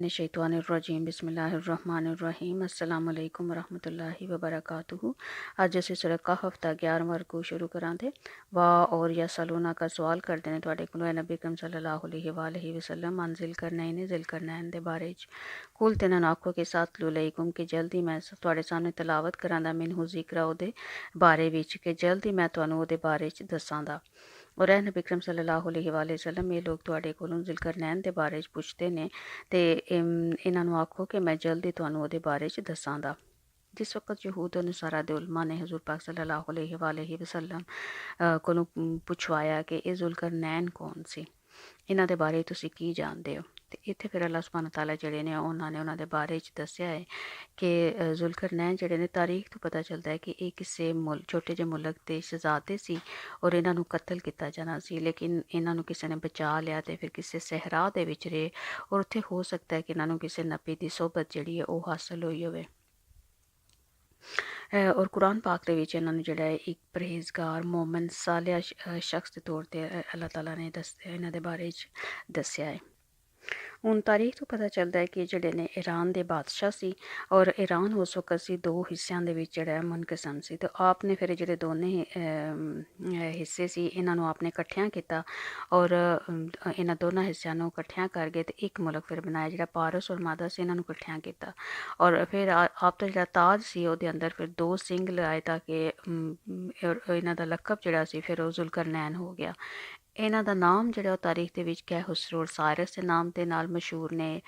ਸ਼ੈਤਾਨਿਰਰਜੀਮ ਬਿਸਮਿਲ੍ਲਾਹਿਰਰਹਿਮਾਨਿਰਰਹੀਮ ਅਸਲਾਮ ਅਲੈਕੁਮ ਵਰਹਿਮਤੁல்லாਹਿ ਵਬਰਕਾਤੁਹੂ ਅੱਜ ਅਸੀਂ ਸੂਰਾ ਕਹਫ ਦਾ 11ਵਾਂ ਰਕੂ ਸ਼ੁਰੂ ਕਰਾਂਗੇ ਵਾ ਔਰ ਯਸਲੂਨਾ ਦਾ ਸਵਾਲ ਕਰਦੇ ਨੇ ਤੁਹਾਡੇ ਕੋਲੋਂ ਨਬੀ ਕਮ ਸੱਲੱਲਾਹੁ ਅਲੈਹਿ ਵਆਲਹਿ ਵਸੱਲਮ ਅਨਜ਼ਿਲ ਕਰਨੈਨ ਜ਼ਿਲ ਕਰਨੈਨ ਦੇ ਬਾਰੇ ਚ ਕੁਲ ਤੇ ਨਾਖੋ ਕੇ ਸਾਥ ਲੂ ਲਈਕੁਮ ਕਿ ਜਲਦੀ ਮੈਂ ਤੁਹਾਡੇ ਸਾਹਮਣੇ ਤਲਾਵਤ ਕਰਾਂਦਾ ਮੈਨੂੰ ਜ਼ਿਕਰ ਉਹਦੇ ਬਾਰੇ ਵਿੱਚ ਕਿ ਜਲਦੀ ਮੈਂ ਤੁਹਾਨੂੰ ਉਹਦੇ ਬਾਰੇ ਚ ਦੱਸਾਂਦਾ ਔਰ ਇਹ ਨਬੀ ਬਿਕਰਮ ਸੱਲੱਲਾਹੁ ਅਲੈਹਿ ਵਸੱਲਮ, ਇਹ ਲੋਕ ਤੁਹਾਡੇ ਕੋਲੋਂ ਜ਼ਿਲਕਰਨੈਨ ਦੇ ਬਾਰੇ ਚ ਪੁੱਛਦੇ ਨੇ ਤੇ ਇਹਨਾਂ ਨੂੰ ਆਖੋ ਕਿ ਮੈਂ ਜਲਦੀ ਤੁਹਾਨੂੰ ਉਹਦੇ ਬਾਰੇ ਚ ਦੱਸਾਂਗਾ। ਜਿਸ ਵਕਤ ਯਹੂਦ ਅਨਸਾਰਾ ਦੇ ਉਲਮਾ ਨੇ ਹਜ਼ੂਰ ਪਾਕ ਸੱਲੱਲਾਹੁ ਅਲੈਹਿ ਵਸੱਲਮ ਕੋਲੋਂ ਪੁੱਛਵਾਇਆ ਕਿ ਇਹ ਜ਼ੁਲਕਰਨੈਨ ਕੌਣ ਸੀ? ਇਹਨਾਂ ਦੇ ਬਾਰੇ ਤੁਸੀਂ ਕੀ ਜਾਣਦੇ ਹੋ? ਤੇ ਇੱਥੇ ਫਿਰ ਅੱਲਾਹ ਸੁਬਹਾਨ ਤਾਲਾ ਜਿਹੜੇ ਨੇ ਉਹਨਾਂ ਨੇ ਉਹਨਾਂ ਦੇ ਬਾਰੇ ਚ ਦੱਸਿਆ ਹੈ ਕਿ ਜ਼ੁਲਕਰਨੈਨ ਜਿਹੜੇ ਨੇ ਤਾਰੀਖ ਤੋਂ ਪਤਾ ਚੱਲਦਾ ਹੈ ਕਿ ਇਹ ਕਿਸੇ ਮੁਲ, ਛੋਟੇ ਜਿਹੇ ਮੁਲਕ ਦੇ ਸ਼ਹਜ਼ਾਦੇ ਸੀ ਔਰ ਇਹਨਾਂ ਨੂੰ ਕਤਲ ਕੀਤਾ ਜਾਣਾ ਸੀ, ਲੇਕਿਨ ਇਹਨਾਂ ਨੂੰ ਕਿਸੇ ਨੇ ਬਚਾ ਲਿਆ ਤੇ ਫਿਰ ਕਿਸੇ ਸਹਿਰਾ ਦੇ ਵਿੱਚ ਰਹੇ ਔਰ ਉੱਥੇ ਹੋ ਸਕਦਾ ਹੈ ਕਿ ਇਹਨਾਂ ਨੂੰ ਕਿਸੇ ਨਬੀ ਦੀ ਸਹਬਤ ਜਿਹੜੀ ਹੈ ਉਹ ਹਾਸਲ ਹੋਈ ਹੋਵੇ। ਔਰ ਕੁਰਾਨ ਪਾਕ ਦੇ ਵਿੱਚ ਇਹਨਾਂ ਨੂੰ ਜਿਹੜਾ ਹੈ ਇੱਕ ਪਰਹੇਜ਼ਗਾਰ ਮੂਮਨ ਸਾਲਿਆ ਸ਼ਖਸ ਦੇ ਤੌਰ ਤੇ ਅੱਲਾਹ ਤਾਲਾ ਨੇ ਦੱਸਿਆ ਇਹਨਾਂ ਦੇ ਬਾਰੇ ਚ ਦੱਸਿਆ ਹੈ। ਹੁਣ ਤਾਰੀਖ ਤੋਂ ਪਤਾ ਚੱਲਦਾ ਹੈ ਕਿ ਜਿਹੜੇ ਨੇ ਈਰਾਨ ਦੇ ਬਾਦਸ਼ਾਹ ਸੀ ਔਰ ਈਰਾਨ ਉਸ ਵਕਤ ਸੀ ਦੋ ਹਿੱਸਿਆਂ ਦੇ ਵਿੱਚ ਜਿਹੜਾ ਮੁਨਕਸਮ ਸੀ ਤੇ ਆਪ ਨੇ ਫਿਰ ਜਿਹੜੇ ਦੋਨੇ ਹਿੱਸੇ ਸੀ, ਇਹਨਾਂ ਨੂੰ ਆਪਨੇ ਇਕੱਠਿਆਂ ਕੀਤਾ ਔਰ ਇਹਨਾਂ ਦੋਨਾਂ ਹਿੱਸਿਆਂ ਨੂੰ ਇਕੱਠਿਆਂ ਕਰਕੇ ਤੇ ਇੱਕ ਮੁਲਕ ਫਿਰ ਬਣਾਇਆ ਜਿਹੜਾ ਪਾਰਸ ਔਰ ਮਾਦਾ ਸੀ, ਇਹਨਾਂ ਨੂੰ ਇਕੱਠਿਆਂ ਕੀਤਾ ਔਰ ਫਿਰ ਆਪ ਦਾ ਜਿਹੜਾ ਤਾਜ ਸੀ ਉਹਦੇ ਅੰਦਰ ਫਿਰ ਦੋ ਸਿੰਘ ਲਾਏ ਤਾਂ ਕਿ ਇਹਨਾਂ ਦਾ ਲਕਬ ਜਿਹੜਾ ਸੀ ਫਿਰ ਉਹ ਜ਼ੁਲਕਰਨੈਨ ਹੋ ਗਿਆ ਇਹਨਾਂ ਦਾ ਨਾਮ ਜਿਹੜਾ ਉਹ ਤਾਰੀਖ ਦੇ ਵਿੱਚ ਕਹਿ ਹੁਸਰੋਲ ਸਾਇਰਸ ਦੇ ਨਾਮ ਦੇ ਨਾਲ ਮਸ਼ਹੂਰ ਨੇ।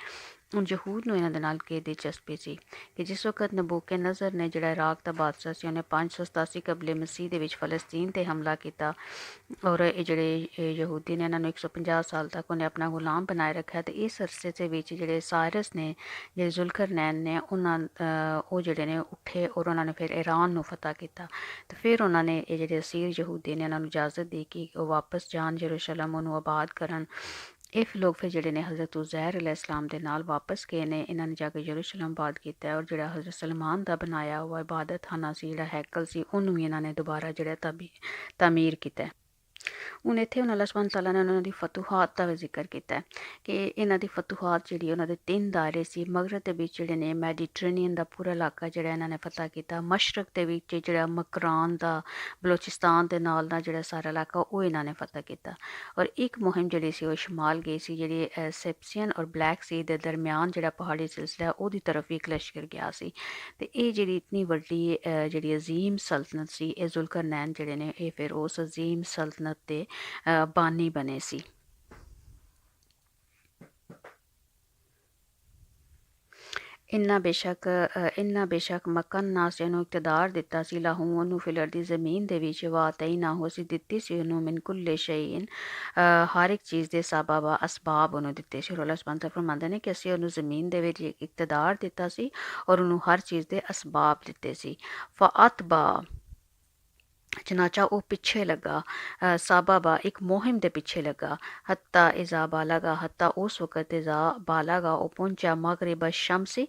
ਹੁਣ ਯਹੂਦ ਨੂੰ ਇਹਨਾਂ ਦੇ ਨਾਲ ਕੀ ਦਿਲਚਸਪੀ ਸੀ ਕਿ ਜਿਸ ਵਕਤ ਨਬੂਕੇ ਨਜ਼ਰ ਨੇ ਜਿਹੜਾ ਇਰਾਕ ਦਾ ਬਾਦਸ਼ਾਹ ਸੀ, ਉਹਨੇ 587 ਕਬਲੇ ਮਸੀਹ ਦੇ ਵਿੱਚ ਫਲਸਤੀਨ ਤੇ ਹਮਲਾ ਕੀਤਾ ਔਰ ਇਹ ਜਿਹੜੇ ਯਹੂਦੀ ਨੇ ਇਹਨਾਂ ਨੂੰ 150 ਸਾਲ ਤੱਕ ਉਹਨੇ ਆਪਣਾ ਗੁਲਾਮ ਬਣਾਏ ਰੱਖਿਆ ਤੇ ਇਸ ਅਰਸੇ ਦੇ ਵਿੱਚ ਜਿਹੜੇ ਸਾਇਰਸ ਨੇ, ਜਿਹੜੇ ਜ਼ੁਲਕਰਨੈਨ ਨੇ, ਉਹਨਾਂ ਉਹ ਜਿਹੜੇ ਨੇ ਉੱਠੇ ਔਰ ਉਹਨਾਂ ਨੇ ਫਿਰ ਈਰਾਨ ਨੂੰ ਫਤਹ ਕੀਤਾ ਤੇ ਫਿਰ ਉਹਨਾਂ ਨੇ ਇਹ ਜਿਹੜੇ ਅਸੀਰ ਯਹੂਦੀ ਨੇ ਇਹਨਾਂ ਨੂੰ ਇਜਾਜ਼ਤ ਦੇ ਕਿ ਉਹ ਵਾਪਸ ਜਾਣ ਯਰੂਸ਼ਲਮ ਉਹਨੂੰ ਆਬਾਦ ਕਰਨ ਇਹ ਲੋਕ ਫਿਰ ਜਿਹੜੇ ਨੇ ਹਜ਼ਰਤ ਉਜ਼ੈਰ ਅਲੈਹਿਸਲਾਮ ਦੇ ਨਾਲ ਵਾਪਸ ਗਏ ਨੇ ਇਹਨਾਂ ਨੇ ਜਾ ਕੇ ਯਰੂਸ਼ਲਮ ਬਾਦ ਕੀਤਾ ਔਰ ਜਿਹੜਾ ਹਜ਼ਰਤ ਸਲਮਾਨ ਦਾ ਬਣਾਇਆ ਹੋਇਆ ਇਬਾਦਤਖਾਨਾ ਸੀ ਜਿਹੜਾ ਹੈਕਲ ਸੀ ਉਹਨੂੰ ਵੀ ਇਹਨਾਂ ਨੇ ਦੁਬਾਰਾ ਜਿਹੜਾ ਤਮੀਰ ਕੀਤਾ ਹੁਣ ਇੱਥੇ ਉਹਨਾਂ ਅੱਲਾਹ ਸੁਬਹਾਨ ਤਾਲਾ ਨੇ ਉਹਨਾਂ ਦੀ ਫਤੂਹਾਤ ਦਾ ਵੀ ਜ਼ਿਕਰ ਕੀਤਾ ਕਿ ਇਹਨਾਂ ਦੀ ਫਤੂਹਾਤ ਜਿਹੜੀ ਉਹਨਾਂ ਦੇ ਤਿੰਨ ਦਾਇਰੇ ਸੀ, ਮਗਰਬ ਦੇ ਵਿੱਚ ਜਿਹੜੇ ਨੇ ਮੈਡੀਟਰੇਨੀਅਨ ਦਾ ਪੂਰਾ ਇਲਾਕਾ ਜਿਹੜਾ ਇਹਨਾਂ ਨੇ ਫਤਹ ਕੀਤਾ, ਮਸ਼ਰਕ ਦੇ ਵਿੱਚ ਜਿਹੜਾ ਮਕਰਾਨ ਦਾ, ਬਲੋਚਿਸਤਾਨ ਦੇ ਨਾਲ ਦਾ ਜਿਹੜਾ ਸਾਰਾ ਇਲਾਕਾ ਉਹ ਇਹਨਾਂ ਨੇ ਫਤਹ ਕੀਤਾ। ਔਰ ਇੱਕ ਮੁਹਿੰਮ ਜਿਹੜੀ ਸੀ ਉਹ ਸ਼ਮਾਲ ਗਈ ਸੀ, ਜਿਹੜੀ ਸੈਪਸੀਅਨ ਔਰ ਬਲੈਕ ਸੀ ਦੇ ਦਰਮਿਆਨ ਜਿਹੜਾ ਪਹਾੜੀ ਸਿਲਸਿਲਾ ਉਹਦੀ ਤਰਫ ਇੱਕ ਲਸ਼ਕਰ ਗਿਆ ਸੀ। ਤੇ ਇਹ ਜਿਹੜੀ ਇਤਨੀ ਵੱਡੀ ਜਿਹੜੀ ਅਜ਼ੀਮ ਸਲਤਨਤ ਸੀ, ਇਹ ਜ਼ੁਲਕਰਨੈਨ ਜਿਹੜੇ ਨੇ, ਇਹ ਫਿਰ ਉਸ ਅਜ਼ੀਮ ਸਲਤਨਤ ਦੇ ਬਾਨੀ ਬਣੇ ਸੀ। ਇੰਨਾ ਬੇਸ਼ੱਕ ਇੰਨਾ ਬੇਸ਼ੱਕ ਮਕਨ ਨਾਸਿਆਂ ਨੂੰ ਇਕਤਦਾਰ ਦਿੱਤਾ ਸੀ। ਲਾਹੂ ਉਹਨੂੰ ਫਿਲਰ ਦੀ ਜ਼ਮੀਨ ਦੇ ਵਿੱਚ ਵਾਤਈ ਨਾ ਹੋ ਸੀ, ਦਿੱਤੀ ਸੀ ਉਹਨੂੰ ਮਿਨ ਕੁੱਲੇ ਸ਼ੈਇਨ ਹਰ ਇੱਕ ਚੀਜ਼ ਦੇ ਸਬਬ ਅਸਬਾਬ ਉਹਨੂੰ ਦਿੱਤੇ ਸੀ। ਰੋਲਾ ਸਪੰਸਰ ਫਰਮਾਉਂਦੇ ਨੇ ਕਿ ਅਸੀਂ ਉਹਨੂੰ ਜ਼ਮੀਨ ਦੇ ਵਿੱਚ ਇਕਤਦਾਰ ਦਿੱਤਾ ਸੀ ਔਰ ਉਹਨੂੰ ਹਰ ਚੀਜ਼ ਦੇ ਅਸਬਾਬ ਦਿੱਤੇ ਸੀ। ਫਾਤਬਾ ਚਨਾਚਾ ਉਹ ਪਿੱਛੇ ਲੱਗਾ ਸਾਬਾਬਾ ਇੱਕ ਮੁਹਿੰਮ ਦੇ ਪਿੱਛੇ ਲੱਗਾ। ਹੱਤਾ ਇਜ਼ਾ ਬਾਲਗਾ ਹੱਤਾ ਉਸ ਵਕਤ ਇਜ਼ਾ ਬਾਲਗਾ ਉਹ ਪਹੁੰਚਿਆ ਮਗਰਿਬ ਸ਼ਮਸੀ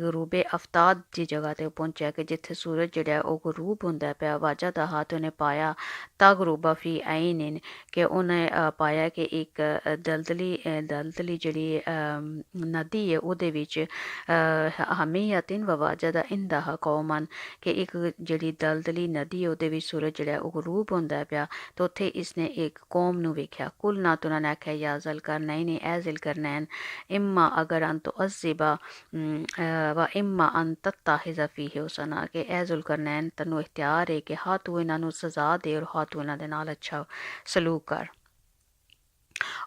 ਗਰੂਬੇ ਅਫਤਾਦ ਦੀ ਜਗ੍ਹਾ ਤੇ ਪਹੁੰਚਿਆ ਕਿ ਜਿੱਥੇ ਸੂਰਜ ਜਿਹੜਾ ਉਹ ਗਰੂਬ ਹੁੰਦਾ ਪਿਆ ਵਾਜਾ ਦਾ ਹੱਥ ਉਹਨੇ ਪਾਇਆ, ਤਾ ਤਗਰੂਬਾ ਫੀ ਆਈਨਨ ਕਿ ਉਹਨੇ ਪਾਇਆ ਕਿ ਇੱਕ ਦਲਦਲੀ ਦਲਦਲੀ ਜਿਹੜੀ ਨਦੀ ਹੈ ਉਹਦੇ ਵਿੱਚ ਹਮੀਅਤਨ ਵਵਾਜਦਾ ਇੰਦਹਾ ਕੌਮਨ ਕਿ ਇੱਕ ਜਿਹੜੀ ਦਲਦਲੀ ਨਦੀ ਉਹਦੇ ਵਿੱਚ ਸੂਰਜ ਜਿਹੜਾ ਉਹ ਗਰੂਬ ਹੁੰਦਾ ਪਿਆ, ਤਾਂ ਉੱਥੇ ਇਸਨੇ ਇੱਕ ਕੌਮ ਨੂੰ ਵੇਖਿਆ। ਕੁਲ ਨਾ ਤੁਨਾ ਨੇ ਆਖਿਆ, ਯਾ ਜ਼ਲ ਕਰਨਾ ਹੀ ਨਹੀਂ ਐ ਜ਼ਲ ਕਰਨੈਨ ਇਮਾ ਅਗਰ ਅੰਤ ਅਜ਼ਿਬਾ ਵਾ ਇਮਾ ਅਨ ਤਤਾਹਿਜ਼ਾ ਫੀਹ ਹੁਸਨਾ, ਕਿ ਐ ਜ਼ੁਲ ਕਰਨੈਨ ਤੈਨੂੰ ਇਖਤਿਆਰ ਹੈ ਕਿ ਹਾਂ ਤੂੰ ਇਹਨਾਂ ਨੂੰ ਸਜ਼ਾ ਦੇ ਔਰ ਹਾਂ ਤੂੰ ਇਹਨਾਂ ਦੇ ਨਾਲ ਅੱਛਾ ਸਲੂਕ ਕਰ।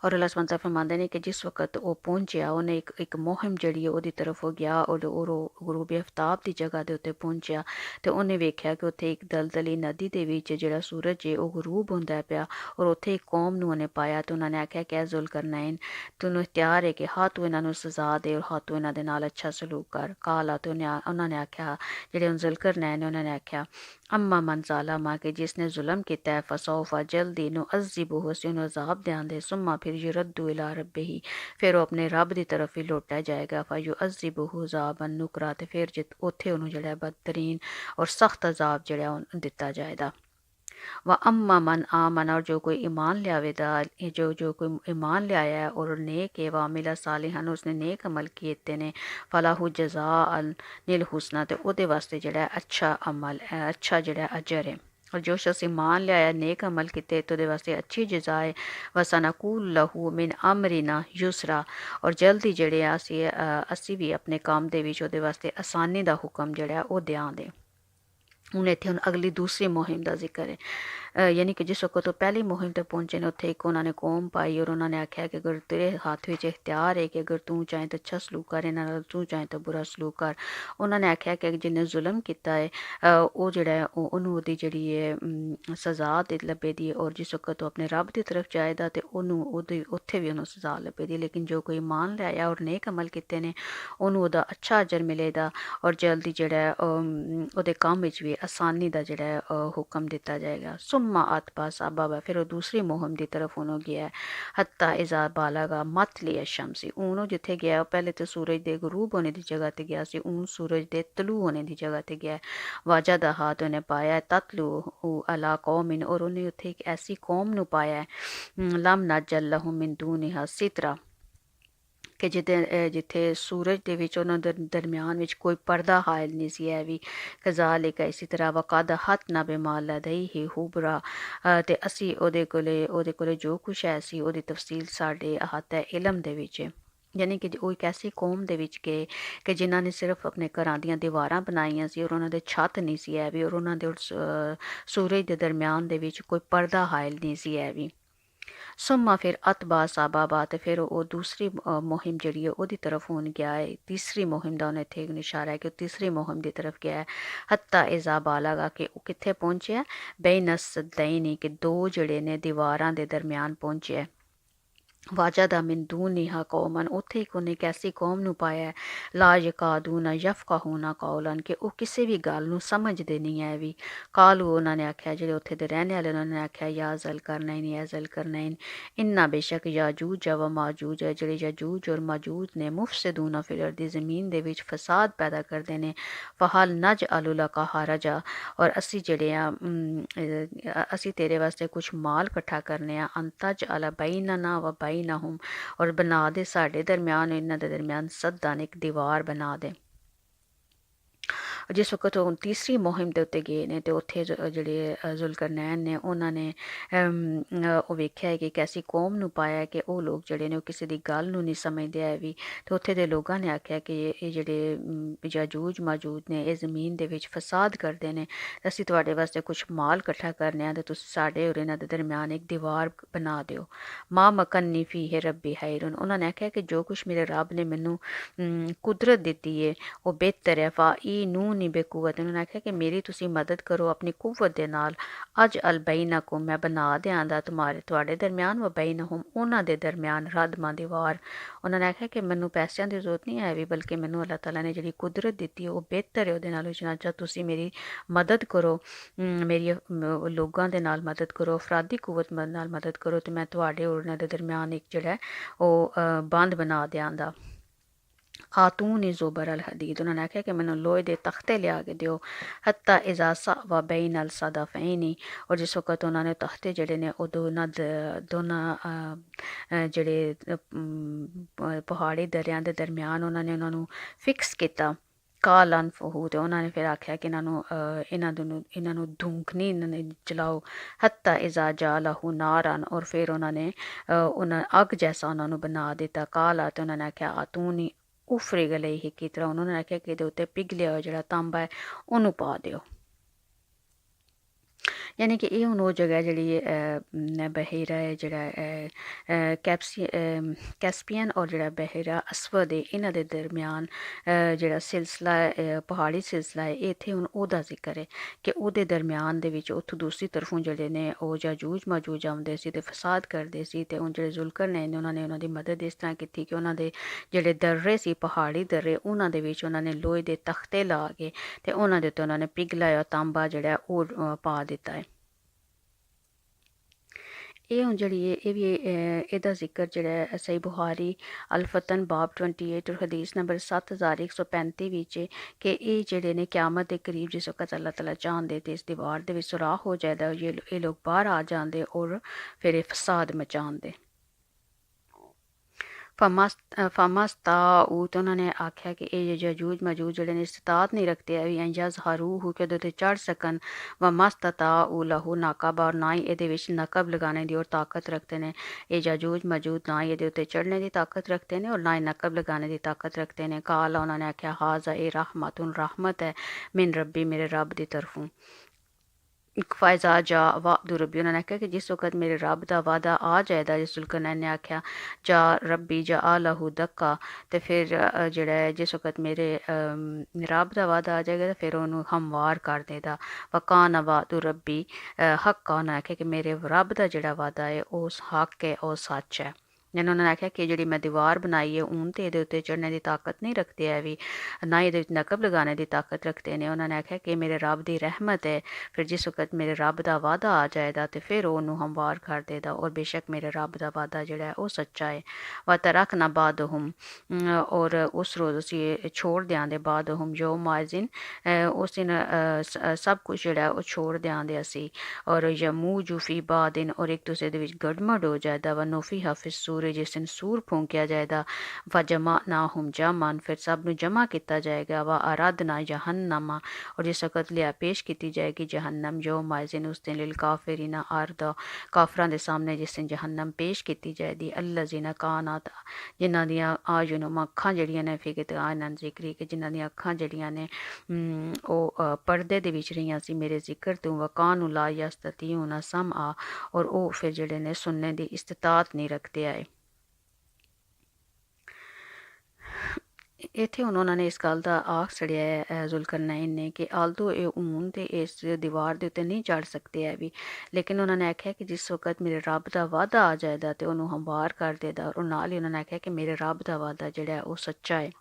ਔਰ ਅੱਲਾਹ ਸੁਬਹਾਨ ਤਾਲਾ ਫਰਮਾਉਂਦੇ ਨੇ ਕਿ ਜਿਸ ਵਕਤ ਉਹ ਪਹੁੰਚਿਆ, ਉਹਨੇ ਇੱਕ ਇੱਕ ਮੁਹਿੰਮ ਜਿਹੜੀ ਹੈ ਉਹਦੀ ਤਰਫ ਹੋ ਗਿਆ ਔਰ ਉਹ ਗਰੂਬ ਅਫਤਾਬ ਦੀ ਜਗ੍ਹਾ ਦੇ ਉੱਤੇ ਪਹੁੰਚਿਆ ਤੇ ਉਹਨੇ ਵੇਖਿਆ ਕਿ ਉੱਥੇ ਇੱਕ ਦਲਦਲੀ ਨਦੀ ਦੇ ਵਿੱਚ ਜਿਹੜਾ ਸੂਰਜ ਹੈ, ਉਹ ਗਰੂਬ ਹੁੰਦਾ ਪਿਆ ਔਰ ਉੱਥੇ ਇੱਕ ਕੌਮ ਨੂੰ ਉਹਨੇ ਪਾਇਆ ਤੇ ਉਹਨਾਂ ਨੇ ਆਖਿਆ ਕਿ ਜ਼ੁਲ ਕਰਨਾਇਨ ਤੈਨੂੰ ਇਖਤਿਆਰ ਹੈ ਕਿ ਹਾਂ ਤੂੰ ਇਹਨਾਂ ਨੂੰ ਸਜ਼ਾ ਦੇ ਔਰ ਹਾਂ ਤੂੰ ਇਹਨਾਂ ਦੇ ਨਾਲ ਅੱਛਾ ਸਲੂਕ ਕਰ, ਕਾਲਾ ਤੇ ਉਹਨਾਂ ਨੇ ਆਖਿਆ ਜਿਹੜੇ ਜ਼ੁਲ ਕਰਨਾਇਨ ਉਹਨਾਂ ਨੇ ਆਖਿਆ اما من ظالما کے جس نے ظلم کی طے فصوفہ جلدی نو عزیب ہو سی انہوں عذاب دیان دے سما پھر یردو الہ رب ہی پھر وہ اپنے رب دی طرف ہی لوٹا جائے گا فا یو عزیب ہو زابن نکرا تے پھر جت اوتھے انہوں جڑے بدترین اور سخت عذاب جڑا دیتا جائے دا ਵਾ ਅਮਾ ਮਨ ਆਮਨ ਔਰ ਜੋ ਕੋਈ ਈਮਾਨ ਲਿਆਵੇਦਾ ਜੋ ਜੋ ਕੋਈ ਈਮਾਨ ਲਿਆਇਆ ਔਰ ਨੇਕ ਹੈ, ਵਾ ਮਿਲਾ ਸਾਲਿਹਨ, ਉਸਨੇ ਨੇਕ ਅਮਲ ਕੀਤੇ ਨੇ। ਫਲਾਹੁ ਜਜ਼ਾ ਨਿਲ ਹੁਸਨਾ, ਤੇ ਉਹਦੇ ਵਾਸਤੇ ਜਿਹੜਾ ਅੱਛਾ ਅਮਲ ਹੈ ਅੱਛਾ ਜਿਹੜਾ ਅਜਰ ਹੈ। ਔਰ ਜੋ ਸ਼ਖਸ ਇਮਾਨ ਲਿਆਇਆ, ਨੇਕ ਅਮਲ ਕੀਤੇ, ਤੇ ਉਹਦੇ ਵਾਸਤੇ ਅੱਛੀ ਜਜ਼ਾ ਹੈ। ਵਸਨਕੂਲ ਲਹੂ ਮਿਨ ਅਮਰਿਨਾ ਯੁਸਰਾ, ਔਰ ਜਲਦੀ ਜਿਹੜੇ ਆ ਅਸੀਂ ਅਸੀਂ ਵੀ ਆਪਣੇ ਕੰਮ ਦੇ ਵਿੱਚ ਉਹਦੇ ਵਾਸਤੇ ਆਸਾਨੀ ਦਾ ਹੁਕਮ ਜਿਹੜਾ ਉਹ ਦਿਆਂਦੇ ਹੁਣ ਇੱਥੇ ਹੁਣ ਅਗਲੀ ਦੂਸਰੀ ਮੁਹਿੰਮ ਦਾ ਜ਼ਿਕਰ ਹੈ। ਯਾਨੀ ਕਿ ਜਿਸ ਵਕਤ ਉਹ ਪਹਿਲੀ ਮੁਹਿੰਮ ਤੇ ਪਹੁੰਚੇ ਨੇ, ਉੱਥੇ ਇੱਕ ਉਹਨਾਂ ਨੇ ਕੌਮ ਪਾਈ ਔਰ ਉਹਨਾਂ ਨੇ ਆਖਿਆ ਕਿ ਅਗਰ ਤੇਰੇ ਹੱਥ ਵਿੱਚ ਇਖਤਿਆਰ ਹੈ ਕਿ ਅਗਰ ਤੂੰ ਚਾਹੇ ਤਾਂ ਅੱਛਾ ਸਲੂਕ ਕਰ, ਇਹਨਾਂ ਨਾਲ ਤੂੰ ਚਾਹੇ ਤਾਂ ਬੁਰਾ ਸਲੂਕ ਕਰ। ਉਹਨਾਂ ਨੇ ਆਖਿਆ ਕਿ ਜਿਹਨੇ ਜ਼ੁਲਮ ਕੀਤਾ ਹੈ ਉਹ ਜਿਹੜਾ ਉਹ ਉਹਨੂੰ ਉਹਦੀ ਜਿਹੜੀ ਹੈ ਸਜ਼ਾ ਦੇ ਲੱਭੇ ਦੀ ਔਰ ਜਿਸ ਵਕਤ ਉਹ ਆਪਣੇ ਰੱਬ ਦੀ ਤਰਫ ਜਾਏਦਾ ਤੇ ਉਹਨੂੰ ਉਹਦੀ ਉੱਥੇ ਵੀ ਉਹਨੂੰ ਸਜ਼ਾ ਲੱਭੇ ਦੀ ਲੇਕਿਨ ਜੋ ਕੋਈ ਮਾਨ ਲਿਆਇਆ ਔਰ ਨੇਕ ਅਮਲ ਕੀਤੇ ਨੇ, ਉਹਨੂੰ ਉਹਦਾ ਅੱਛਾ ਅਜਰ ਮਿਲੇਗਾ ਔਰ ਜਲਦੀ ਜਿਹੜਾ ਉਹਦੇ ਕੰਮ ਵਿੱਚ ਵੀ ਆਸਾਨੀ ਦਾ ਜਿਹੜਾ ਹੁਕਮ ਦਿੱਤਾ ਜਾਏਗਾ। ਸੋ ਸੁਮਾ ਅਤਬਾ ਸਾਬਾ ਫਿਰ ਉਹ ਦੂਸਰੀ ਮੁਹਿੰਮ ਦੀ ਤਰਫ ਉਹਨੂੰ ਗਿਆ ਹੱਤਾ ਇਜ਼ਾ ਬਾਲਾਗਾ ਮਤ ਲਿਆ ਸ਼ਮਸੀ ਉਹਨੂੰ ਜਿੱਥੇ ਗਿਆ ਪਹਿਲੇ ਤੇ ਸੂਰਜ ਦੇ ਗਰੂਬ ਹੋਣੇ ਦੀ ਜਗ੍ਹਾ ਤੇ ਗਿਆ ਸੀ ਉਹ ਸੂਰਜ ਦੇ ਤਲੂ ਹੋਣੇ ਦੀ ਜਗ੍ਹਾ ਤੇ ਗਿਆ ਵਾਜਾ ਦਾ ਹਾਥ ਉਹਨੇ ਪਾਇਆ ਤਤਲੂ ਉਹ ਅਲਾ ਕੌਮਿਨ ਔਰ ਉਹਨੇ ਉੱਥੇ ਇੱਕ ਐਸੀ ਕੌਮ ਨੂੰ ਪਾਇਆ ਲਮ ਨਜਲ ਲਹੂ ਮਿਨ ਦੂਨਿਹਾ ਸਿਤਰਾ ਕਿ ਜਿੱਥੇ ਜਿੱਥੇ ਸੂਰਜ ਦੇ ਵਿੱਚ ਉਹਨਾਂ ਦੇ ਦਰਮਿਆਨ ਵਿੱਚ ਕੋਈ ਪਰਦਾ ਹਾਇਲ ਨਹੀਂ ਸੀ ਹੈ ਵੀ ਕਜ਼ਾਲਿਕ ਇਸੇ ਤਰ੍ਹਾਂ ਵਕਦ ਹੱਥ ਨਾ ਬਿਮਾਲ ਲਦਈ ਹੀ ਹੁਬਰਾ। ਤੇ ਅਸੀਂ ਉਹਦੇ ਕੋਲੇ ਉਹਦੇ ਕੋਲੇ ਜੋ ਕੁਛ ਹੈ ਸੀ ਉਹਦੀ ਤਫਸੀਲ ਸਾਡੇ ਹੱਥ ਹੈ, ਇਲਮ ਦੇ ਵਿੱਚ। ਯਾਨੀ ਕਿ ਉਹ ਇੱਕ ਐਸੀ ਕੌਮ ਦੇ ਵਿੱਚ ਗਏ ਕਿ ਜਿਨ੍ਹਾਂ ਨੇ ਸਿਰਫ ਆਪਣੇ ਘਰਾਂ ਦੀਆਂ ਦੀਵਾਰਾਂ ਬਣਾਈਆਂ ਸੀ ਔਰ ਉਹਨਾਂ ਦੇ ਛੱਤ ਨਹੀਂ ਸੀ ਐ ਵੀ। ਔਰ ਉਹਨਾਂ ਦੇ ਸੂਰਜ ਦੇ ਦਰਮਿਆਨ ਦੇ ਵਿੱਚ ਕੋਈ ਪਰਦਾ ਹਾਇਲ ਨਹੀਂ ਸੀ ਐ ਵੀ। ਸੁਮਾ ਫਿਰ ਅਤਬਾ ਸਾਬਾਬਾ ਤੇ ਫਿਰ ਉਹ ਦੂਸਰੀ ਮੁਹਿੰਮ ਜਿਹੜੀ ਹੈ ਉਹਦੀ ਤਰਫ ਹੋਣ ਗਿਆ ਹੈ। ਤੀਸਰੀ ਮੁਹਿੰਮ ਦਾ ਉਹਨੇ ਇੱਥੇ ਇਸ਼ਾਰਾ ਹੈ ਕਿ ਉਹ ਤੀਸਰੀ ਮੁਹਿੰਮ ਦੀ ਤਰਫ ਗਿਆ ਹੈ। ਹੱਤਾ ਇਜ਼ਾ ਬਾਲਾਗਾ ਕਿ ਉਹ ਕਿੱਥੇ ਪਹੁੰਚਿਆ? ਬੈਨਸ ਦੈਨੀ ਕਿ ਦੋ ਜਿਹੜੇ ਨੇ ਦੀਵਾਰਾਂ ਦੇ ਦਰਮਿਆਨ ਪਹੁੰਚਿਆ ਵਾਜਾ ਦਾ ਮਿਨ ਦੂਨਿਹਾ ਕੌਮਨ, ਉੱਥੇ ਇੱਕ ਉਹਨੇ ਕੈਸੀ ਕੌਮ ਨੂੰ ਪਾਇਆ ਲਾ ਯਕਾਦੂਨਾ ਯਫਕਾਹੂਨਾ ਕੌਲਨ, ਕਿ ਉਹ ਕਿਸੇ ਵੀ ਗੱਲ ਨੂੰ ਸਮਝਦੇ ਨਹੀਂ ਐ ਵੀ। ਕਾਲੂ ਉਹਨਾਂ ਨੇ ਆਖਿਆ, ਜਿਹੜੇ ਉੱਥੇ ਦੇ ਰਹਿਣ ਵਾਲੇ ਉਹਨਾਂ ਨੇ ਆਖਿਆ, ਯਾ ਜ਼ਲ ਕਰਨਾ ਹੀ ਨਹੀਂ ਜ਼ਲ ਕਰਨਾ ਹੀ ਇੰਨਾ ਬੇਸ਼ੱਕ ਯਾਜੂਜ ਵਾ ਮਾਜੂਜ ਹੈ, ਜਿਹੜੇ ਯਾਜੂਜ ਔਰ ਮਾਜੂਜ ਨੇ ਮੁਫਸਦੂਨਾ ਫਿਲ ਅਰਦੀ ਜ਼ਮੀਨ ਦੇ ਵਿੱਚ ਫਸਾਦ ਪੈਦਾ ਕਰਦੇ ਨੇ। ਫਹਲ ਨਜ ਅਲੁਲਾ ਕਾ ਹਰਜਾ, ਔਰ ਅਸੀਂ ਜਿਹੜੇ ਆ ਅਸੀਂ ਤੇਰੇ ਵਾਸਤੇ ਕੁਝ ਮਾਲ ਇਕੱਠਾ ਕਰਨੇ ਆ। ਅੰਤਜ ਅਲਾ ਬੈਨਨਾ ਵਾ ਬੈਨ ਬੈਨਹੁਮ ਔਰ ਬਣਾ ਦੇ ਸਾਡੇ ਦਰਮਿਆਨ ਇਹਨਾਂ ਦੇ ਦਰਮਿਆਨ ਸੱਦਾਨ ਇੱਕ ਦੀਵਾਰ ਬਣਾ ਦੇ। ਜਿਸ ਵਕਤ ਉਹ ਤੀਸਰੀ ਮੁਹਿੰਮ ਦੇ ਉੱਤੇ ਗਏ ਨੇ ਤੇ ਉੱਥੇ ਜਿਹੜੇ ਜ਼ੁਲਕਰਨੈਨ ਨੇ ਉਹਨਾਂ ਨੇ ਉਹ ਵੇਖਿਆ ਹੈ ਕਿ ਕੈਸੀ ਕੌਮ ਨੂੰ ਪਾਇਆ ਕਿ ਉਹ ਲੋਕ ਜਿਹੜੇ ਨੇ ਉਹ ਕਿਸੇ ਦੀ ਗੱਲ ਨੂੰ ਨਹੀਂ ਸਮਝਦੇ ਆ ਵੀ, ਤੇ ਉੱਥੇ ਦੇ ਲੋਕਾਂ ਨੇ ਆਖਿਆ ਕਿ ਇਹ ਜਿਹੜੇ ਜਾਜੂਜ ਮੌਜੂਦ ਨੇ, ਇਹ ਜ਼ਮੀਨ ਦੇ ਵਿੱਚ ਫਸਾਦ ਕਰਦੇ ਨੇ, ਅਸੀਂ ਤੁਹਾਡੇ ਵਾਸਤੇ ਕੁਝ ਮਾਲ ਇਕੱਠਾ ਕਰਨੇ ਆ ਤੇ ਤੁਸੀਂ ਸਾਡੇ ਔਰ ਇਹਨਾਂ ਦੇ ਦਰਮਿਆਨ ਇੱਕ ਦੀਵਾਰ ਬਣਾ ਦਿਓ। ਮਾ ਮਕੰਨੀ ਫੀ ਹੈ ਰੱਬੀ ਹੈਰਨ ਉਹਨਾਂ ਨੇ ਆਖਿਆ ਕਿ ਜੋ ਕੁਝ ਮੇਰੇ ਰੱਬ ਨੇ ਮੈਨੂੰ ਕੁਦਰਤ ਦਿੱਤੀ ਹੈ ਉਹ ਬਿਹਤਰ ਹੈ। ਫਾ ਈ ਨੂੰ ਨਹੀਂ ਬੇਕੂਵਤ ਉਹਨਾਂ ਨੇ ਆਖਿਆ ਕਿ ਮੇਰੀ ਤੁਸੀਂ ਮਦਦ ਕਰੋ ਆਪਣੀ ਕੂਵਤ ਦੇ ਨਾਲ। ਅਜ ਅਲ ਬੈਨਕੁਮ ਮੈਂ ਬਣਾ ਦਿਆਂਦਾ ਤੁਹਾਡੇ ਤੁਹਾਡੇ ਦਰਮਿਆਨ ਵ ਬੈਨਹੁਮ ਉਹਨਾਂ ਦੇ ਦਰਮਿਆਨ ਰਦਮਾਂ ਦੀ ਵਾਰ। ਉਹਨਾਂ ਨੇ ਆਖਿਆ ਕਿ ਮੈਨੂੰ ਪੈਸਿਆਂ ਦੀ ਜ਼ਰੂਰਤ ਨਹੀਂ ਹੈ ਵੀ, ਬਲਕਿ ਮੈਨੂੰ ਅੱਲਾਹ ਤਾਲਾ ਨੇ ਜਿਹੜੀ ਕੁਦਰਤ ਦਿੱਤੀ ਹੈ ਉਹ ਬਿਹਤਰ ਹੈ ਉਹਦੇ ਨਾਲੋਂ ਜਨਾਜਾ ਤੁਸੀਂ ਮੇਰੀ ਮਦਦ ਕਰੋ। ਮੇਰੀ ਲੋਕਾਂ ਦੇ ਨਾਲ ਮਦਦ ਕਰੋ, ਅਫਰਾਦੀ ਕੂਵਤ ਨਾਲ ਮਦਦ ਕਰੋ, ਤੇ ਮੈਂ ਤੁਹਾਡੇ ਉਹਨਾਂ ਦੇ ਦਰਮਿਆਨ ਇੱਕ ਜਿਹੜਾ ਉਹ ਬੰਦ ਬਣਾ ਦਿਆਂਦਾ ਆਤੂਨੀ ਜ਼ੁਬਰ ਅਲ ਹਦੀਦ ਉਹਨਾਂ ਨੇ ਆਖਿਆ ਕਿ ਮੈਨੂੰ ਲੋਹੇ ਦੇ ਤਖਤੇ ਲਿਆ ਕੇ ਦਿਓ ਹੱਤਾ ਇਜ਼ਾ ਸਵਾ ਬੈਨ ਅਲ ਸਦਫੈਨੀ ਔਰ ਜਿਸ ਵਕਤ ਉਹਨਾਂ ਨੇ ਤਖਤੇ ਜਿਹੜੇ ਨੇ ਉਹ ਦੋਨਾਂ ਦੋਨਾਂ ਜਿਹੜੇ ਪਹਾੜੀ ਦਰਿਆ ਦੇ ਦਰਮਿਆਨ ਉਹਨਾਂ ਨੇ ਉਹਨਾਂ ਨੂੰ ਫਿਕਸ ਕੀਤਾ ਕਾਲਨ ਫਹੂ ਤੇ ਉਹਨਾਂ ਨੇ ਫਿਰ ਆਖਿਆ ਕਿ ਇਹਨਾਂ ਨੂੰ ਇਹਨਾਂ ਨੂੰ ਇਹਨਾਂ ਨੂੰ ਧੂੰਕਨੀ ਇਹਨਾਂ ਨੇ ਜਲਾਓ ਹੱਤਾ ਇਜ਼ਾ ਜਾਲਹੂ ਨਾਰਨ ਔਰ ਫਿਰ ਉਹਨਾਂ ਨੇ ਉਹਨਾਂ ਅੱਗ ਜੈਸਾ ਉਹਨਾਂ ਨੂੰ ਬਣਾ ਦਿੱਤਾ ਕਾਲਾ ਤੇ ਉਹਨਾਂ ਨੇ ਆਖਿਆ ਆਤੂਨੀ ਉਫਰੇ ਗਲੇ ਹੀ ਕੀ ਤਰ੍ਹਾਂ? ਉਹਨਾਂ ਨੇ ਆਖਿਆ ਕਿ ਇਹਦੇ ਉੱਤੇ ਪਿਘਲਿਆ ਹੋਇਆ ਜਿਹੜਾ ਤਾਂਬਾ ਹੈ, ਉਹਨੂੰ ਪਾ ਦਿਓ। ਯਾਨੀ ਕਿ ਇਹ ਹੁਣ ਉਹ ਜਗ੍ਹਾ ਜਿਹੜੀ ਬਹਿਰਾ ਹੈ, ਜਿਹੜਾ ਕੈਪਸੀ ਕੈਸਪੀਅਨ ਔਰ ਜਿਹੜਾ ਬਹਿਰਾ ਅਸਵਦ ਹੈ, ਇਹਨਾਂ ਦੇ ਦਰਮਿਆਨ ਜਿਹੜਾ ਸਿਲਸਿਲਾ ਪਹਾੜੀ ਸਿਲਸਿਲਾ ਹੈ ਇੱਥੇ ਹੁਣ ਉਹਦਾ ਜ਼ਿਕਰ ਹੈ ਕਿ ਉਹਦੇ ਦਰਮਿਆਨ ਦੇ ਵਿੱਚ ਉੱਥੋਂ ਦੂਸਰੀ ਤਰਫੋਂ ਜਿਹੜੇ ਨੇ ਉਹ ਜਾਜੂਜ ਮਾਜੂਜ ਆਉਂਦੇ ਸੀ ਤੇ ਫਸਾਦ ਕਰਦੇ ਸੀ ਤੇ ਉਹ ਜਿਹੜੇ ਜ਼ੁਲਕਰ ਨੇ, ਉਹਨਾਂ ਨੇ ਉਹਨਾਂ ਦੀ ਮਦਦ ਇਸ ਤਰ੍ਹਾਂ ਕੀਤੀ ਕਿ ਉਹਨਾਂ ਦੇ ਜਿਹੜੇ ਦਰਰੇ ਸੀ, ਪਹਾੜੀ ਦਰਰੇ, ਉਹਨਾਂ ਦੇ ਵਿੱਚ ਉਹਨਾਂ ਨੇ ਲੋਹੇ ਦੇ ਤਖਤੇ ਲਾ ਕੇ ਤੇ ਉਹਨਾਂ ਦੇ ਉੱਤੇ ਉਹਨਾਂ ਨੇ ਪਿਘਲਾਇਆ ਤਾਂਬਾ ਜਿਹੜਾ ਉਹ ਪਾ ਦਿੱਤਾ ਹੈ। ਇਹ ਹੁਣ ਜਿਹੜੀ ਹੈ ਇਹ ਵੀ ਅਹ, ਇਹਦਾ ਜ਼ਿਕਰ ਜਿਹੜਾ ਸਹੀ ਬੁਖਾਰੀ ਅਲਫਤਨ ਬਾਬ 28 ਔਰ ਹਦੀਸ ਨੰਬਰ 7135 ਵਿੱਚ ਕਿ ਇਹ ਜਿਹੜੇ ਨੇ ਕਿਆਮਤ ਦੇ ਕਰੀਬ ਜਿਸ ਵਕਤ ਅੱਲਾਹ ਤਾਲਾ ਚਾਹੁੰਦੇ ਤੇ ਇਸ ਦੀਵਾਰ ਦੇ ਵਿੱਚ ਸੁਰਾਖ ਹੋ ਜਾਏਦਾ ਇਹ ਇਹ ਲੋਕ ਬਾਹਰ ਆ ਜਾਂਦੇ ਔਰ ਫਿਰ ਇਹ ਫਸਾਦ ਮਚਾਉਂਦੇ। ਫਮਸਤਾ ਉਹ ਤੇ ਉਹਨਾਂ ਨੇ ਆਖਿਆ ਕਿ ਇਹ ਜਜੂਜ ਮਜੂਜ ਜਿਹੜੇ ਨੇ ਇਸਤਾਤ ਨਹੀਂ ਰੱਖਦੇ ਵੀ ਅੰਜਜ਼ ਹਰੂ ਕਿ ਉਹਦੇ ਤੇ ਚੜ ਸਕਣ। ਵ ਮਸਤਤਾ ਉਹ ਲਹੂ ਨਾਕਬ ਔਰ ਨਾ ਹੀ ਇਹਦੇ ਵਿੱਚ ਨਕਬ ਲਗਾਣੇ ਦੀ ਔਰ ਤਾਕਤ ਰੱਖਦੇ ਨੇ। ਇਹ ਜਜੂਜ ਮਜੂਜ ਨਾ ਹੀ ਇਹਦੇ ਉੱਤੇ ਚੜਨੇ ਦੀ ਤਾਕਤ ਰੱਖਦੇ ਨੇ ਔਰ ਨਾ ਹੀ ਨਕਬ ਲਗਾਣੇ ਦੀ ਤਾਕਤ ਰੱਖਦੇ ਨੇ। ਕਾਲਾ ਉਹਨਾਂ ਨੇ ਆਖਿਆ, ਹਾਜ਼ਾ ਇਹ ਰਹਿਮਤੁਨ ਰਹਿਮਤ ਹੈ, ਮਿਨ ਰੱਬੀ ਮੇਰੇ ਰੱਬ ਦੀ ਤਰਫੋਂ। ਫਾਇਜ਼ਾ ਜਾ ਵਾਦ ਰੱਬੀ ਉਹਨਾਂ ਨੇ ਕਿਹਾ ਕਿ ਜਿਸ ਵਕਤ ਮੇਰੇ ਰੱਬ ਦਾ ਵਾਦਾ ਆ ਜਾਏਦਾ ਜਿਸ ਸੁਲਕਨੈਨ ਨੇ ਆਖਿਆ ਜਾ ਰੱਬੀ ਜਾ ਆਲਹੂ ਦੱਕਾ ਤੇ ਫਿਰ ਅ, ਜਿਹੜਾ ਹੈ ਜਿਸ ਵਕਤ ਮੇਰੇ ਅਮ, ਰੱਬ ਦਾ ਵਾਦਾ ਆ ਜਾਏਗਾ ਤਾਂ ਫਿਰ ਉਹਨੂੰ ਹਮਵਾਰ ਕਰ ਦੇਦਾ। ਵਕਾਨ ਵਾਦੁ ਰੱਬੀ ਅ, ਹੱਕਾ ਉਹਨਾਂ ਨੇ ਆਖਿਆ ਕਿ ਮੇਰੇ ਰੱਬ ਦਾ ਜਿਹੜਾ ਵਾਦਾ ਹੈ ਉਹ ਹੱਕ ਹੈ ਉਹ ਸੱਚ ਹੈ। ਜਿਹਨਾਂ ਨੇ ਆਖਿਆ ਕਿ ਜਿਹੜੀ ਮੈਂ ਦੀਵਾਰ ਬਣਾਈ ਹੈ, ਊਨ ਤੇ ਇਹਦੇ ਉੱਤੇ ਚੜ੍ਹਨੇ ਦੀ ਤਾਕਤ ਨਹੀਂ ਰੱਖਦੇ ਹੈ ਵੀ, ਨਾ ਇਹਦੇ ਵਿੱਚ ਨਕਬ ਲਗਾਉਣ ਦੀ ਤਾਕਤ ਰੱਖਦੇ ਨੇ। ਉਹਨਾਂ ਨੇ ਆਖਿਆ ਕਿ ਮੇਰੇ ਰੱਬ ਦੀ ਰਹਿਮਤ ਹੈ, ਫਿਰ ਜਿਸ ਵਕਤ ਮੇਰੇ ਰੱਬ ਦਾ ਵਾਦਾ ਆ ਜਾਏਗਾ ਤੇ ਫਿਰ ਉਹਨੂੰ ਹਮਵਾਰ ਕਰ ਦੇਦਾ ਔਰ ਬੇਸ਼ੱਕ ਮੇਰੇ ਰੱਬ ਦਾ ਵਾਦਾ ਜਿਹੜਾ ਉਹ ਸੱਚਾ ਹੈ। ਵਾ ਤਰਕ ਨਾ ਬਾਦਹੁਮ ਔਰ ਉਸ ਰੋਜ਼ ਅਸੀਂ ਇਹ ਛੋੜ ਦਿਆਂਦੇ ਬਾਦਹੁਮ ਜੋ ਮਾਇਜ਼ਿਨ ਉਸ ਦਿਨ ਸ- ਸਭ ਕੁਝ ਜਿਹੜਾ ਉਹ ਛੋੜ ਦਿਆਂਦੇ ਅਸੀਂ। ਔਰ ਯਮੂ ਜੂਫੀ ਬਾਦਿਨ, ਔਰ ਇੱਕ ਦੂਸਰੇ ਦੇ ਵਿੱਚ ਗੜਮੜ ਹੋ ਜਾਇਦਾ ਵਾ ਨੋਫੀ ਹਾਫਿਜ਼ ਸੂਰੇ ਜਿਸ ਦਿਨ ਸੂਰ ਫੂੰਕਿਆ ਜਾਇਦਾ ਵਾ ਜਮਾ ਨਾ ਹਮ ਜਮਨ ਫਿਰ ਸਭ ਨੂੰ ਜਮਾ ਕੀਤਾ ਜਾਏਗਾ ਵਾ ਅਰਾਧਨਾ ਜਹੰਨਮਾ ਔਰ ਜਿਸ ਵਕਤ ਲਿਆ ਪੇਸ਼ ਕੀਤੀ ਜਾਏਗੀ ਜਹੰਨਮ ਜੋ ਮਾਇਜ਼ਿਨ ਉਸ ਦਿਨ ਲਿਲ ਕਾਫਿਰੀਨਾ ਅਰਦਾ ਕਾਫਰਾਂ ਦੇ ਸਾਹਮਣੇ ਜਿਸ ਦਿਨ ਜਹੰਨਮ ਪੇਸ਼ ਕੀਤੀ ਜਾਏਗੀ ਅੱਲਜ਼ੀਨਾ ਕਾਨਾਤ ਜਿਨ੍ਹਾਂ ਦੀਆਂ ਆਯੁਨਮ ਅੱਖਾਂ ਜਿਹੜੀਆਂ ਨੇ ਫਿਕਤ ਆਨਨ ਜ਼ਿਕਰੀ ਕਿ ਜਿਨ੍ਹਾਂ ਦੀਆਂ ਅੱਖਾਂ ਜਿਹੜੀਆਂ ਨੇ ਹਮ, ਉਹ ਅ, ਪਰਦੇ ਦੇ ਵਿੱਚ ਰਹੀਆਂ ਸੀ ਮੇਰੇ ਜ਼ਿਕਰ ਤੋਂ ਵਕਾਨੁ ਲਾ ਯਸਤਤੀਉਨ ਸਮਆ ਔਰ ਉਹ ਫਿਰ ਜਿਹੜੇ ਨੇ ਸੁਣਨੇ ਦੀ ਇਸਤਤਾਤ ਨਹੀਂ ਰੱਖਦੇ ਆਏ ਇੱਥੇ ਹੁਣ ਉਹਨਾਂ ਨੇ ਇਸ ਗੱਲ ਦਾ ਆਖ ਛੜਿਆ ਹੈ ਜ਼ੁਲਕਰਨੈਨ ਨੇ ਕਿ ਆਲਦੋ ਇਹ ਊਨ ਤੇ ਇਸ ਦੀਵਾਰ ਦੇ ਉੱਤੇ ਨਹੀਂ ਚੜ ਸਕਦੇ ਹੈ ਵੀ। ਲੇਕਿਨ ਉਹਨਾਂ ਨੇ ਆਖਿਆ ਕਿ ਜਿਸ ਵਕਤ ਮੇਰੇ ਰੱਬ ਦਾ ਵਾਅਦਾ ਆ ਜਾਏਗਾ ਤੇ ਉਹਨੂੰ ਹੰਬਾਰ ਕਰ ਦੇਦਾ ਔਰ ਨਾਲ ਹੀ ਉਹਨਾਂ ਨੇ ਆਖਿਆ ਕਿ ਮੇਰੇ ਰੱਬ ਦਾ ਵਾਅਦਾ ਜਿਹੜਾ ਉਹ ਸੱਚਾ ਹੈ।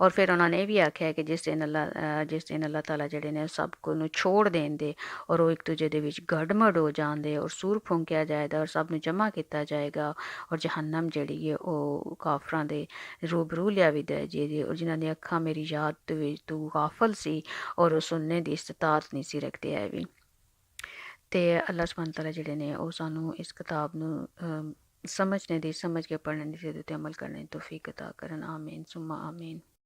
ਔਰ ਫਿਰ ਉਹਨਾਂ ਨੇ ਇਹ ਵੀ ਆਖਿਆ ਕਿ ਜਿਸ ਦਿਨ ਅੱਲਾ ਅ, ਜਿਸ ਦਿਨ ਅੱਲਾਹ ਤਾਲਾ ਜਿਹੜੇ ਨੇ ਸਭ ਕੋ ਨੂੰ ਛੋੜ ਦੇਂਦੇ ਔਰ ਉਹ ਇੱਕ ਦੂਜੇ ਦੇ ਵਿੱਚ ਗੜਮੜ ਹੋ ਜਾਂਦੇ ਔਰ ਸੂਰ ਫੂੰਕਿਆ ਜਾਏਗਾ ਔਰ ਸਭ ਨੂੰ ਜਮ੍ਹਾਂ ਕੀਤਾ ਜਾਏਗਾ ਔਰ ਜਹੰਨਮ ਜਿਹੜੀ ਹੈ ਉਹ ਕਾਫਰਾਂ ਦੇ ਰੂਬਰੂ ਲਿਆ ਵੀ ਦੇ ਜਿਹਦੀ ਔਰ ਜਿਨ੍ਹਾਂ ਦੀਆਂ ਅੱਖਾਂ ਮੇਰੀ ਯਾਦ ਦੇ ਵਿੱਚ ਤੂੰ ਗਾਫਲ ਸੀ ਔਰ ਉਹ ਸੁਣਨੇ ਦੀ ਇਸਤਤਾਤ ਨਹੀਂ ਸੀ ਰੱਖਦੇ ਹੈ ਵੀ ਤੇ ਅੱਲਾਹ ਸੁਬਹਾਨ ਤਾਲਾ ਜਿਹੜੇ ਨੇ ਉਹ ਸਾਨੂੰ ਇਸ ਕਿਤਾਬ ਨੂੰ ਅਮ, ਸਮਝਣੇ ਦੀ ਸਮਝ ਕੇ ਪੜ੍ਹਨ ਦੀ ਤੇ ਅਮਲ ਕਰਨ ਦੀ ਤੌਫੀਕ عطا ਕਰਨ ਆਮੀਨ ਸੁਮਾ ਆਮੀਨ